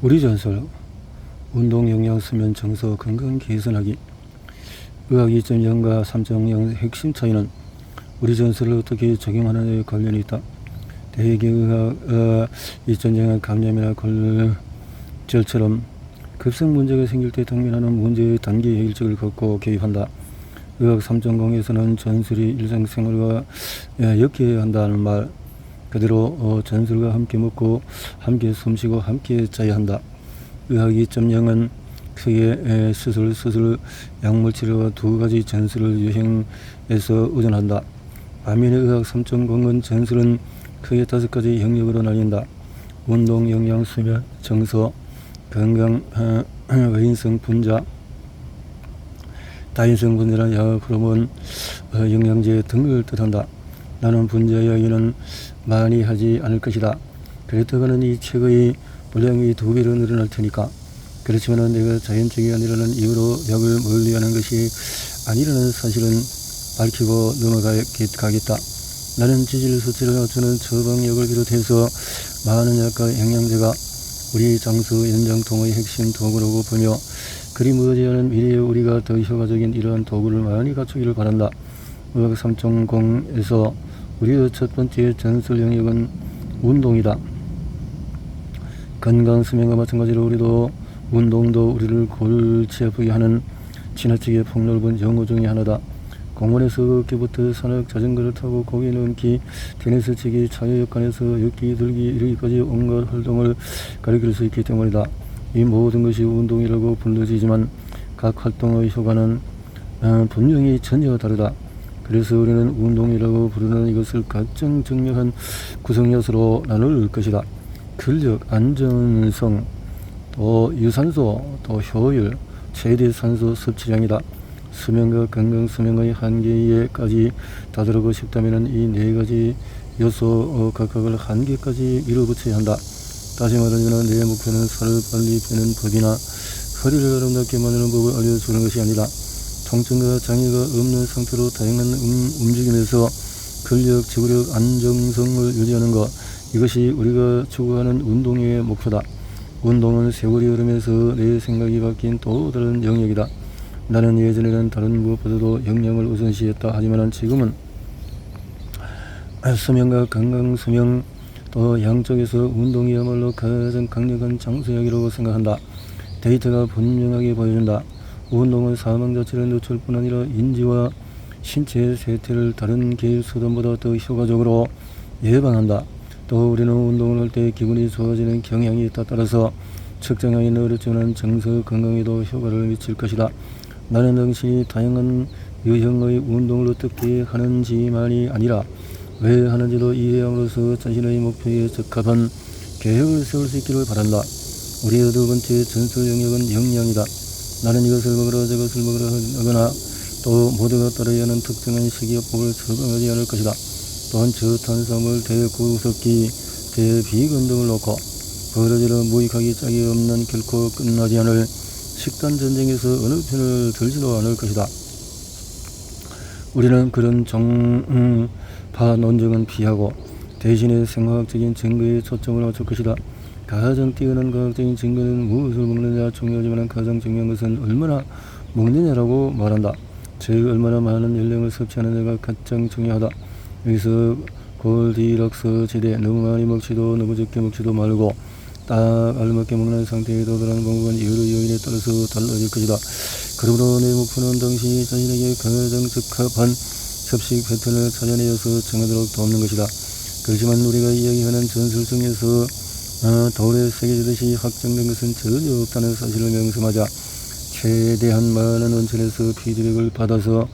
우리 전설 운동 영양 수면 정서 건강 개선하기 의학 2.0과 3.0 핵심 차이는 우리 전설을 어떻게 적용하느냐에 관련이 있다. 대개 의학 어, 2.0의 감염이나 골절처럼 급성 문제가 생길 때 당면하는 문제의 단계 해결책을 갖고 개입한다. 의학 3.0에서는 전술이 일상생활과 예, 엮여야 한다는 말 그대로 어, 전술과 함께 먹고 함께 숨쉬고 함께 자야 한다. 의학 2.0은 크게 에, 수술, 수술, 약물 치료와 두 가지 전술을 유행해서 의존한다. 반면에 의학 3.0은 전술은 크게 다섯 가지 영역으로 나뉜다. 운동, 영양, 수면, 정서, 건강, 어, 외인성 분자, 다인성 분자란 약, 호르몬, 어, 영양제 등을 뜻한다. 나는 분자 이야기는 많이 하지 않을 것이다. 그렇다가는 이 책의 분량이 두 배로 늘어날 테니까. 그렇지만 내가 자연적이 아니라는 이유로 약을 멀리하는 것이 아니라는 사실은 밝히고 넘어가겠다. 나는 지질 수치를 낮추는 처방약을 비롯해서 많은 약과 영양제가 우리 장수 연장통의 핵심 도구라고 보며 그리 머지않은 미래에 우리가 더 효과적인 이러한 도구를 많이 갖추기를 바란다. 의학 3.0에서 우리의 첫 번째 전설 영역은 운동이다. 건강 수명과 마찬가지로 우리도 운동도 우리를 골치 아프게 하는 지나치게 폭넓은 영어 중의 하나다. 공원에서 어깨부터 산악 자전거를 타고 고개 넘기, 테니스 치기, 자유여관에서 엮기, 들기, 이르기까지 온갖 활동을 가리킬 수 있기 때문이다. 이 모든 것이 운동이라고 불러지지만 각 활동의 효과는 어, 분명히 전혀 다르다. 그래서 우리는 운동이라고 부르는 이것을 가장 중요한 구성 요소로 나눌 것이다. 근력, 안전성, 또 유산소, 또 효율, 최대 산소 섭취량이다. 수면과 건강 수명의 한계에까지 다다르고 싶다면 이 네 가지 요소 어, 각각을 한계까지 밀어붙여야 한다. 다시 말하면 내 목표는 살을 빨리 빼는 법이나 허리를 아름답게 만드는 법을 알려주는 것이 아니라 통증과 장애가 없는 상태로 다양한 음, 움직임에서 근력, 지구력, 안정성을 유지하는 것 이것이 우리가 추구하는 운동의 목표다. 운동은 세월이 흐르면서 내 생각이 바뀐 또 다른 영역이다. 나는 예전에는 다른 무엇보다도 영양을 우선시했다. 하지만 지금은 수면과 건강 수명 또 양쪽에서 운동이야말로 가장 강력한 장수약이라고 생각한다. 데이터가 분명하게 보여준다. 운동은 사망 자체를 늦출 뿐 아니라 인지와 신체 세태를 다른 개인 수단보다 더 효과적으로 예방한다. 또 우리는 운동을 할 때 기분이 좋아지는 경향이 있다 따라서 측정하기는 어렵지만 정서 건강에도 효과를 미칠 것이다. 나는 당신이 다양한 유형의 운동을 어떻게 하는지만이 아니라 왜 하는지도 이해함으로써 자신의 목표에 적합한 계획을 세울 수 있기를 바란다. 우리의 두 번째 전술 영역은 영양이다. 나는 이것을 먹으라 저것을 먹으라 하거나 또 모두가 따라야 하는 특정한 식이요법을 처방하지 않을 것이다. 또한 저탄수화물, 대구석기, 대비건 등을 놓고 버러지로 무익하기 짝이 없는 결코 끝나지 않을 식단 전쟁에서 어느 편을 들지도 않을 것이다. 우리는 그런 정파 논쟁은 피하고 대신에 생화학적인 증거에 초점을 맞출 것이다. 가장 뛰어난 과학적인 증거는 무엇을 먹느냐 중요하지만 가장 중요한 것은 얼마나 먹느냐라고 말한다. 즉 얼마나 많은 열량을 섭취하느냐가 가장 중요하다. 여기서 골디락스 지대 너무 많이 먹지도 너무 적게 먹지도 말고 딱 알맞게 먹는 상태에 도달하는 방법은 여러 요인에 따라서 달라질 것이다. 그러므로 내 목표는 당신이 자신에게 가장 적합한 섭식 패턴을 찾아내어서 정하도록 돕는 것이다. 그렇지만 우리가 이야기하는 전술 중에서 어, 돌에 새겨지듯이 확정된 것은 전혀 없다는 사실을 명심하자. 최대한 많은 원천에서 피드백을 받아서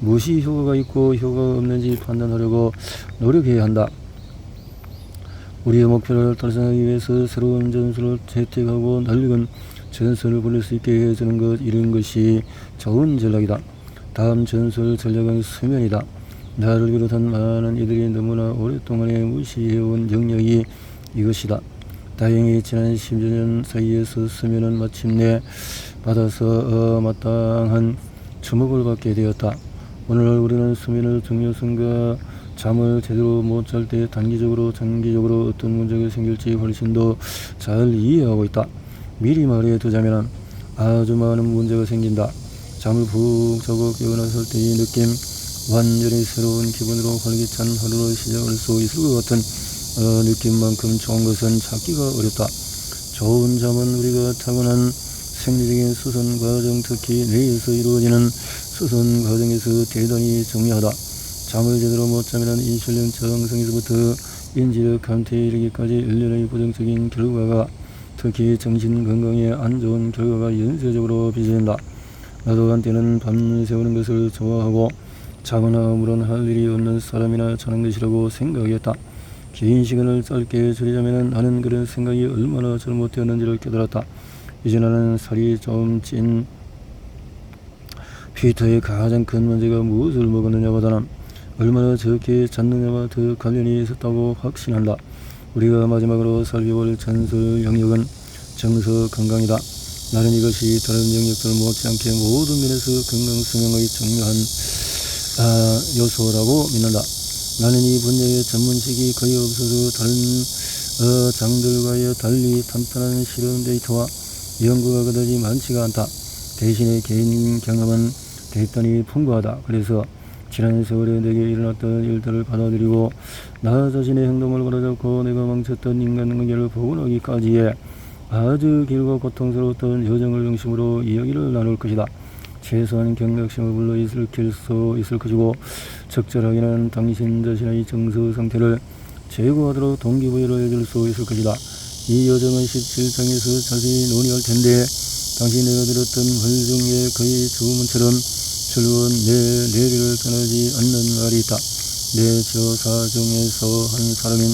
무엇이 효과가 있고 효과가 없는지 판단하려고 노력해야 한다. 우리의 목표를 달성하기 위해서 새로운 전술을 채택하고 낡은 전술을 보낼 수 있게 해주는 것 이런 것이 좋은 전략이다. 다음 전술 전략은 수면이다. 나를 비롯한 많은 이들이 너무나 오랫동안에 무시해온 영역이 이것이다. 다행히 지난 10여 년 사이에서 수면은 마침내 받아서 어, 마땅한 주목을 받게 되었다. 오늘날 우리는 수면의 중요성과 잠을 제대로 못 잘 때 단기적으로 장기적으로 어떤 문제가 생길지 훨씬 더 잘 이해하고 있다. 미리 말해 두자면 아주 많은 문제가 생긴다. 잠을 푹 자고 깨어났을 때의 느낌, 완전히 새로운 기분으로 활기찬 하루를 시작할 수 있을 것 같은 어, 느낌만큼 좋은 것은 찾기가 어렵다. 좋은 잠은 우리가 타고난 생리적인 수선 과정, 특히 뇌에서 이루어지는 수선 과정에서 대단히 중요하다. 잠을 제대로 못 자면 인슐린 저항성에서부터 인지력 감퇴에 이르기까지 일련의 부정적인 결과가 특히 정신 건강에 안 좋은 결과가 연쇄적으로 빚어진다. 나도 한때는 밤 새우는 것을 좋아하고 자거나 물론 할 일이 없는 사람이나 자는 것이라고 생각했다. 긴 시간을 짧게 줄이자면 하는 그런 생각이 얼마나 잘못되었는지를 깨달았다. 이제 나는 살이 좀 찐 피터의 가장 큰 문제가 무엇을 먹었느냐보다는 얼마나 적게 잤느냐와 더 관련이 있었다고 확신한다. 우리가 마지막으로 살펴볼 전설 영역은 정서 건강이다. 나는 이것이 다른 영역들 못지않게 모든 면에서 건강 수명의 중요한 아, 요소라고 믿는다. 나는 이 분야의 전문직이 거의 없어서 다른 어, 장들과의 달리 탄탄한 실험 데이터와 연구가 그다지 많지가 않다. 대신에 개인 경험은 대단히 풍부하다. 그래서 지난 세월에 내게 일어났던 일들을 받아들이고 나 자신의 행동을 바로잡고 내가 망쳤던 인간관계를 복원하기까지의 아주 길고 고통스러웠던 여정을 중심으로 이야기를 나눌 것이다. 최소한 경각심을 불러일으킬 수 있을 것이고 적절하게는 당신 자신의 정서 상태를 제고하도록 동기부여를 해줄 수 있을 것이다. 이 여정은 17장에서 자세히 논의할 텐데 내가 들었던 활중의 그의 주문처럼 즐거운 내 내리를 떠나지 않는 말이 있다. 내 저사 중에서 한 사람인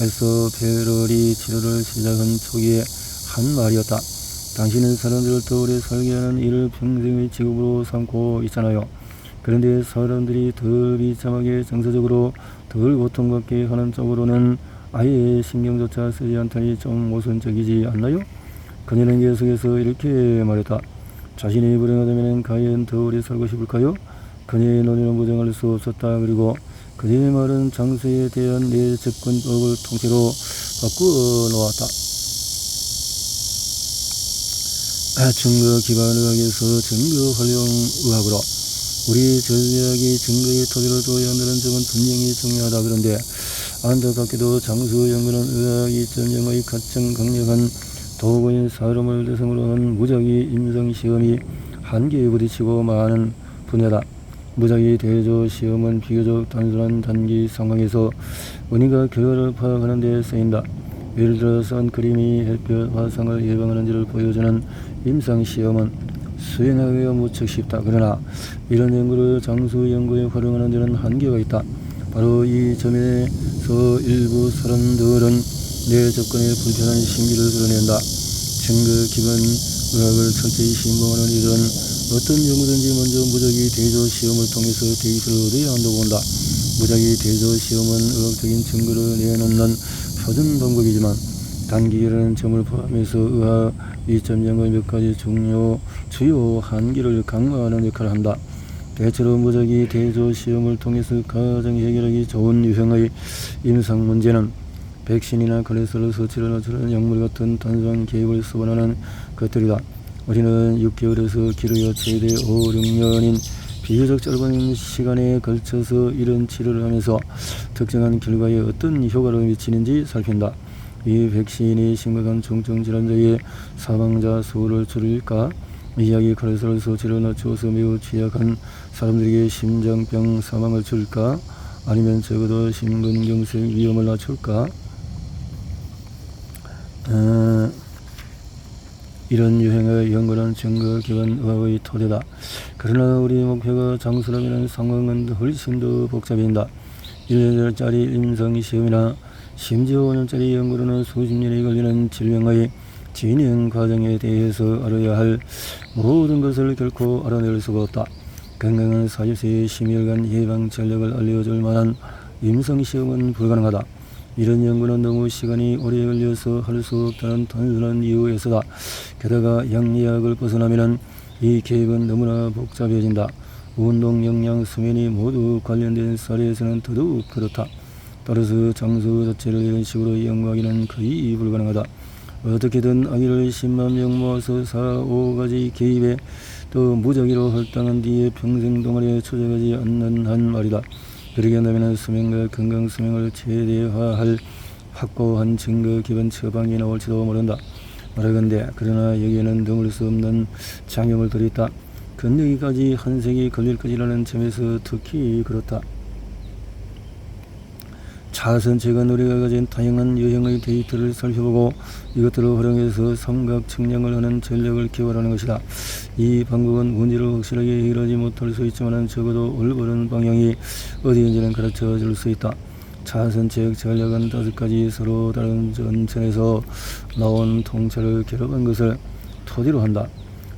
에서페럴이 치료를 시작한 초기에 한 말이었다. 당신은 사람들을 더 오래 살게 하는 일을 평생의 직업으로 삼고 있잖아요. 그런데 사람들이 덜 비참하게 정서적으로 덜 고통받게 하는 쪽으로는 아예 신경조차 쓰지 않다니 좀 모순적이지 않나요? 그녀는 계속해서 이렇게 말했다. 자신이 불행하다면 과연 더 오래 살고 싶을까요? 그녀의 논의는 부정할 수 없었다. 그리고 그녀의 말은 장소에 대한 내 접근법을 통째로 바꾸어 놓았다. 아, 증거 기반 의학에서 증거 활용 의학으로 우리 전략이 증거의 둬야 한다는 점은 분명히 중요하다. 그런데 안타깝게도 장수 연구는 의학 이점영의 가장 강력한 도구인 사람을 대상으로 한 무작위 임상 시험이 한계에 부딪히고 많은 분야다. 무작위 대조 시험은 비교적 단순한 단기 상황에서 원인과 결과를 파악하는 데 쓰인다. 예를 들어 선크림이 햇볕 화상을 예방하는지를 보여주는 임상 시험은 수행하기가 무척 쉽다. 그러나 이런 연구를 장수 연구에 활용하는 데는 한계가 있다. 바로 이 점에서 일부 사람들은 내 접근에 불편한 심리를 드러낸다. 증거 기반 의학을 철저히 신봉하는 일은 어떤 연구든지 먼저 무작위 대조 시험을 통해서 데이터를 얻어야 한다고 본다. 무작위 대조 시험은 의학적인 증거를 내놓는 표준 방법이지만 단기라는 점을 포함해서 의학 2.0의 몇 가지 중요 주요 한계를 강화하는 역할을 한다. 대체로 무작위 대조 시험을 통해서 가장 해결하기 좋은 유형의 임상 문제는 백신이나 콜레스테롤 수치를 낮추는 약물 같은 단순한 개입을 수반하는 것들이다. 우리는 6개월에서 길어야 최대 5, 6년인 비교적 짧은 시간에 걸쳐서 이런 치료를 하면서 특정한 결과에 어떤 효과를 미치는지 살핀다. 이 백신이 심각한 중증 질환자의 사망자 수를 줄일까? 이약이 콜레스테롤 수치를 낮추어서 매우 취약한 사람들에게 심장병 사망을 줄까? 아니면 적어도 심근경색 위험을 낮출까? 어, 이런 유행의 연구는 증거 기반 의학의 토대다. 그러나 우리 목표가 장수라면 상황은 훨씬 더 복잡해진다. 1년짜리 임상 시험이나 심지어 5년짜리 연구로는 수십 년이 걸리는 질병의 진행 과정에 대해서 알아야 할 모든 것을 결코 알아낼 수가 없다. 건강한 40세의 심혈관 예방 전략을 알려줄 만한 임상 시험은 불가능하다. 이런 연구는 너무 시간이 오래 걸려서 할 수 없다는 단순한 이유에서다. 게다가 양리학을 벗어나면 이 계획은 너무나 복잡해진다. 운동, 영양, 수면이 모두 관련된 사례에서는 더더욱 그렇다. 따라서 장소 자체를 이런 식으로 연구하기는 거의 불가능하다. 어떻게든 아기를 10만 명 모아서 4, 5가지 개입에 또 무작위로 헐당한 뒤에 평생 동안에 초대하지 않는 한 말이다. 그러게 한다면 수명과 건강 수명을 최대화할 확고한 증거 기반 처방이 나올지도 모른다. 말하건대 그러나 여기에는 드물 수 없는 장염을 들였다. 건너기까지 한 세기 걸릴 것이라는 점에서 특히 그렇다. 차선책은 우리가 가진 다양한 유형의 데이터를 살펴보고 이것들을 활용해서 삼각 측량을 하는 전략을 개발하는 것이다. 이 방법은 문제를 확실하게 해결하지 못할 수 있지만 적어도 올바른 방향이 어디인지는 가르쳐 줄 수 있다. 차선책 전략은 다섯 가지 서로 다른 전천에서 나온 통찰을 결합한 것을 토대로 한다.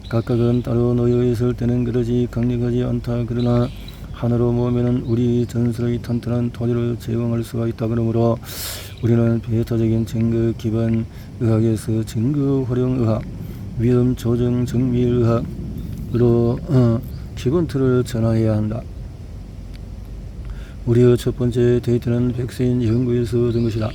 각각은 따로 놓여 있을 때는 그러지 강력하지 않다. 그러나 하나로 모으면 우리 전술의 탄탄한 토대를 제공할 수가 있다. 그러므로 우리는 베타적인 증거 기반 의학에서 증거 활용 의학, 위험 조정 정밀 의학으로 어, 기본 틀을 전환해야 한다. 우리의 첫 번째 데이터는 백세인 연구에서 얻은 것이다.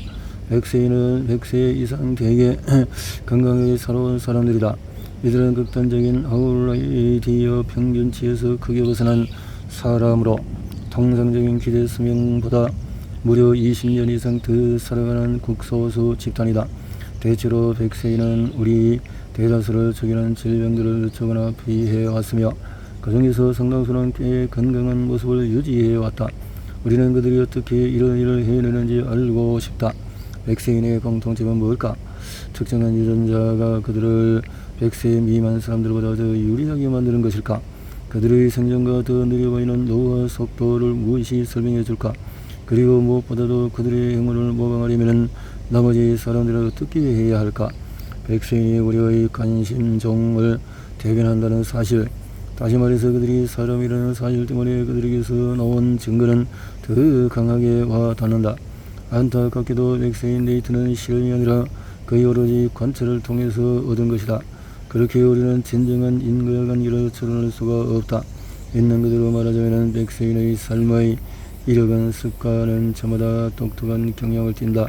백세인은 백세 이상 대개 건강하게 살아온 사람들이다. 이들은 극단적인 아웃라이디어 평균치에서 크게 벗어난 사람으로 통상적인 기대 수명보다 무려 20년 이상 더 살아가는 국소수 집단이다. 대체로 백세인은 우리 대다수를 죽이는 질병들을 늦추거나 피해 왔으며 그 중에서 상당수는 꽤 건강한 모습을 유지해 왔다. 우리는 그들이 어떻게 이런 일을 해내는지 알고 싶다. 백세인의 공통점은 뭘까? 특정한 유전자가 그들을 백세 미만 사람들보다 더 유리하게 만드는 것일까? 그들의 생존과 더 느려 보이는 노화 속도를 무엇이 설명해 줄까? 그리고 무엇보다도 그들의 행운을 모방하려면 나머지 사람들은 어떻게 해야 할까? 백세인이 우리의 관심종을 대변한다는 사실, 다시 말해서 그들이 사람이라는 사실 때문에 그들에게서 나온 증거는 더 강하게 와 닿는다. 안타깝게도 백세인 데이트는 실험이 아니라 거의 오로지 관찰을 통해서 얻은 것이다. 그렇게 우리는 진정한 인과의 관계를 추론할 수가 없다. 있는 그대로 말하자면 백세인의 삶의 이력은 습관은 저마다 독특한 경향을 띈다.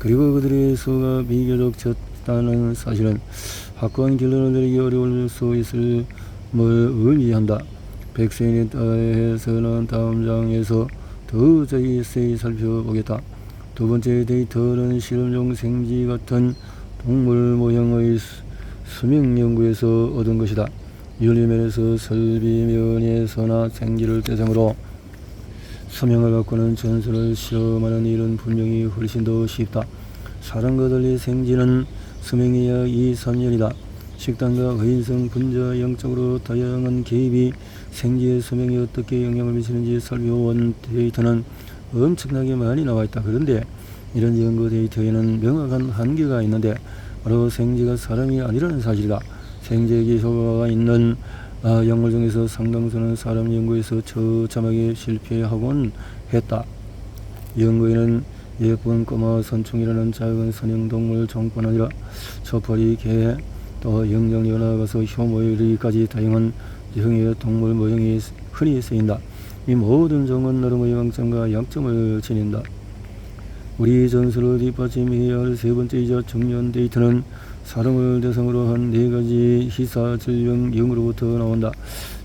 그리고 그들의 수가 비교적 적다는 사실은 확고한 결론을 내리기 어려울 수 있을 뭘 의미한다. 백세인에 따라서는 다음 장에서 더 자세히 살펴보겠다. 두 번째 데이터는 실험용 생쥐 같은 동물 모형의 수명 연구에서 얻은 것이다. 윤리면에서 설비면에서나 생쥐를 대상으로 수명을 바꾸는 전술을 실험하는 일은 분명히 훨씬 더 쉽다. 사람과 달리 생쥐는 수명이 약 2, 3년이다. 식단과 의인성, 분자, 영적으로 다양한 개입이 생쥐의 수명에 어떻게 영향을 미치는지 살펴본 데이터는 엄청나게 많이 나와 있다. 그런데 이런 연구 데이터에는 명확한 한계가 있는데 바로 생쥐가 사람이 아니라는 사실이다. 생쥐에게 효과가 있는 아, 약물 중에서 상당수는 사람 연구에서 처참하게 실패하곤 했다. 연구에는 예쁜 꼬마 선충이라는 작은 선형동물 종뿐 아니라 초파리, 개, 또 영장리가 나아가서 효모에 이르기까지 다양한 형의 동물 모형이 흔히 쓰인다. 이 모든 종은 나름의 강점과 약점을 지닌다. 우리 전술을 뒷받침해야 할 세 번째이자 중요한 데이터는 사람을 대상으로 한 네 가지 희사 질병형으로부터 나온다.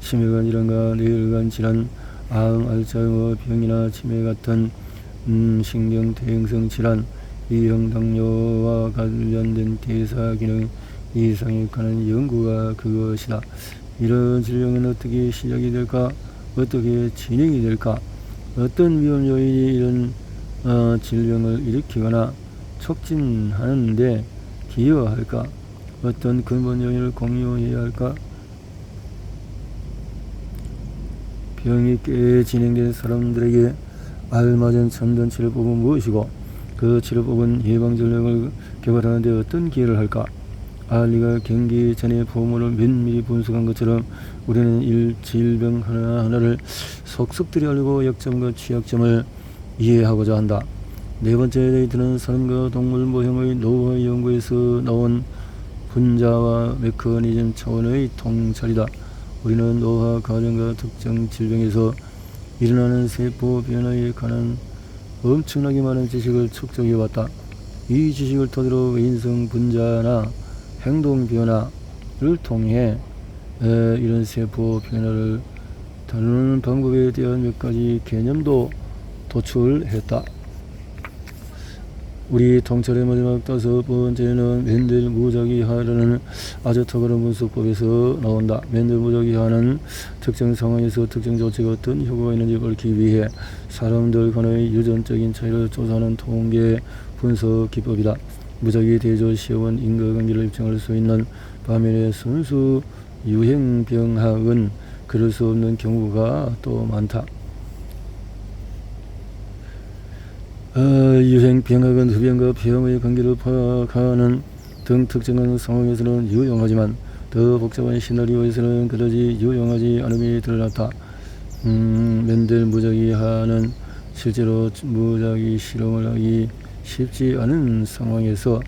심혈관 질환과 뇌혈관 질환, 암, 알츠하이머 병이나 치매 같은 음, 신경 대행성 질환, 위형 당뇨와 관련된 대사 기능 이상에 관한 연구가 그것이다. 이런 질병은 어떻게 시작이 될까? 어떻게 진행이 될까? 어떤 위험 요인이 이런 어, 질병을 일으키거나 촉진하는데 기여할까? 어떤 근본 요인을 공유해야 할까? 병이 꽤 진행된 사람들에게 알맞은 첨단 치료법은 무엇이고 그 치료법은 예방 전략을 개발하는 데 어떤 기여를 할까? 알리가 경기 전에 보험을 면밀히 분석한 것처럼 우리는 일 질병 하나하나를 속속들이 알고 약점과 취약점을 이해하고자 한다. 네 번째 데이트는 사람과 동물 모형의 노화 연구에서 나온 분자와 메커니즘 차원의 통찰이다. 우리는 노화 과정과 특정 질병에서 일어나는 세포 변화에 관한 엄청나게 많은 지식을 축적해 왔다. 이 지식을 토대로 인성 분자나 행동 변화를 통해 에, 이런 세포 변화를 다루는 방법에 대한 몇 가지 개념도 도출했다. 우리 통찰의 마지막 다섯 번째는 맨델 무작위 하라는 아주 탁월한 분석법에서 나온다. 맨델 무작위 하는 특정 상황에서 특정 조치가 어떤 효과가 있는지 얽기 위해 사람들 간의 유전적인 차이를 조사하는 통계 분석 기법이다. 무작위 대조 시험은 인과관계를 입증할 수 있는 반면에 순수 유행병학은 그럴 수 없는 경우가 또 많다. 어, 유행 병학은 흡연과 병의 관계를 파악하는 등 특정한 상황에서는 유용하지만 더 복잡한 시나리오에서는 그다지 유용하지 않음이 드러났다. 음, 맨델 무작위하는 실제로 무작위 실험을 하기 쉽지 않은 상황에서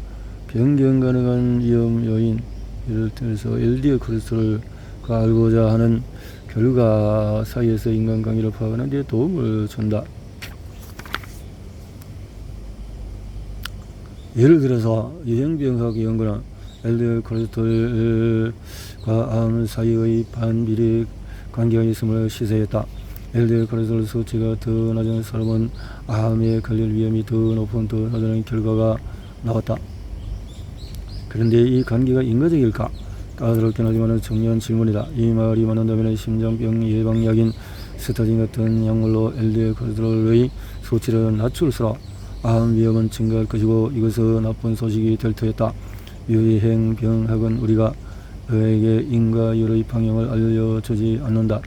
변경 가능한 위험 요인, 예를 들어서 LDL 콜레스테롤과 알고자 하는 결과 사이에서 인간관계를 파악하는 데 도움을 준다. 예를 들어서 유행병학 연구는 LDL 콜레스테롤과 암 사이의 반비례 관계가 있음을 시사했다. LDL 콜레스테롤 수치가 더 낮은 사람은 암에 걸릴 위험이 더 높은 더 낮은 결과가 나왔다. 그런데 이 관계가 인과적일까? 까다롭긴 하지만 중요한 질문이다. 이 말이 맞는다면 심장병 예방약인 스타딘 같은 약물로 LDL 콜레스테롤의 수치를 낮출수록 암 위험은 증가할 것이고 이것은 나쁜 소식이 될 터였다. 유행병학은 우리가 그에게 인과율의 방향을 알려주지 않는다.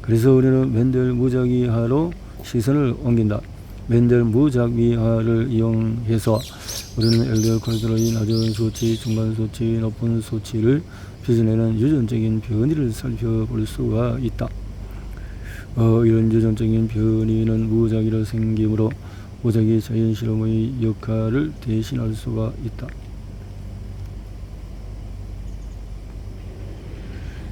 그래서 우리는 맨델 무작위하로 시선을 옮긴다. 맨델 무작위하를 이용해서 우리는 LDL 콜레스테롤이 낮은 수치, 중간 수치, 높은 수치를 빚어내는 유전적인 변이를 살펴볼 수가 있다. 어, 이런 유전적인 변이는 무작위로 생기므로 무작위 자연 실험의 역할을 대신할 수가 있다.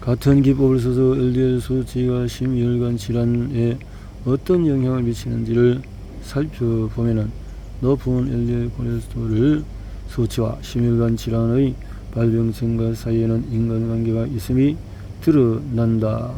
같은 기법을 써서 LDL 수치가 심혈관 질환에 어떤 영향을 미치는지를 살펴보면은 높은 LDL 콜레스테롤 수치와 심혈관 질환의 발병증가 사이에는 인간관계가 있음이 드러난다.